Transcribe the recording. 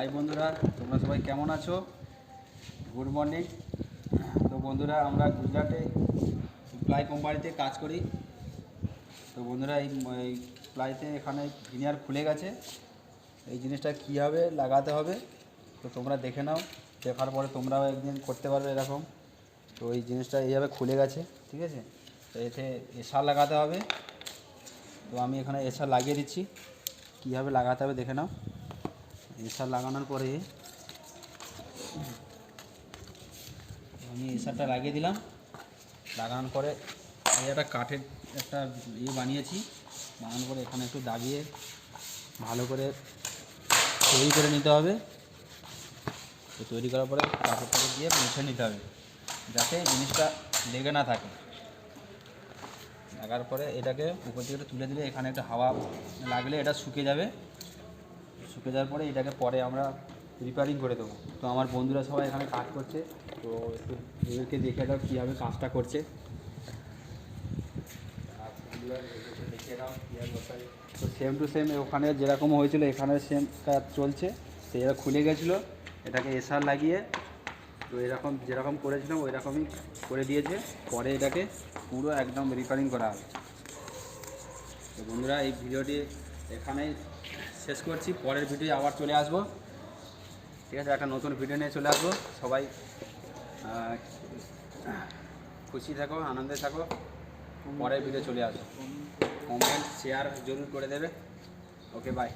High বন্ধুরা, তোমরা সবাই কেমন আছো? গুড মর্নিং তো বন্ধুরা, আমরা গুজরাটে প্লাই কোম্পানিতে কাজ করি। তো বন্ধুরা, এই প্লাইতে এখানে ভিনিয়ার খুলে গেছে। এই জিনিসটা কীভাবে লাগাতে হবে, তো তোমরা দেখে নাও। দেখার পরে তোমরাও একদিন করতে পারবে এরকম। তো এই জিনিসটা এইভাবে খুলে গেছে, ঠিক আছে? তো এতে এসার লাগাতে হবে। তো আমি এখানে এসার লাগিয়ে দিচ্ছি। কীভাবে লাগাতে হবে, দেখে নাও। এসার লাগানোর পরে আমি এসারটা লাগিয়ে দিলাম। লাগানোর পরে এই একটা কাঠের একটা ইয়ে বানিয়েছি। বানানোর পরে এখানে একটু দাবিয়ে ভালো করে তৈরি করে নিতে হবে। তো তৈরি করার পরে কাপড়টাকে দিয়ে মুছে নিতে হবে, যাতে জিনিসটা লেগে না থাকে। লাগার পরে এটাকে উপর থেকে তুলে দিলে এখানে একটা হাওয়া লাগলে এটা শুকিয়ে যাবে। শুকে যাওয়ার পরে এটাকে পরে আমরা রিপেয়ারিং করে দেবো। তো আমার বন্ধুরা সবাই এখানে কাজ করছে, তো একটু এদেরকে দেখে দাও কীভাবে কাজটা করছে। তো সেম টু সেম ওখানে যেরকম হয়েছিল, এখানে সেম কাজ চলছে। তো এরা খুলে গেছিল, এটাকে এসআর লাগিয়ে। তো এরকম যেরকম করেছিলাম ওই রকমই করে দিয়েছে। পরে এটাকে পুরো একদম রিপেয়ারিং করা হবে। তো বন্ধুরা এই ভিডিওটি এখানেই শেষ করছি পরের ভিডিও আবার চলে আসব। ঠিক আছে একটা নতুন ভিডিও নিয়ে চলে আসব। সবাই খুশি থাকো আনন্দে থাকো। পরের ভিডিও চলে আসব। কমেন্ট শেয়ার জরুর করে দেবে। Okay bye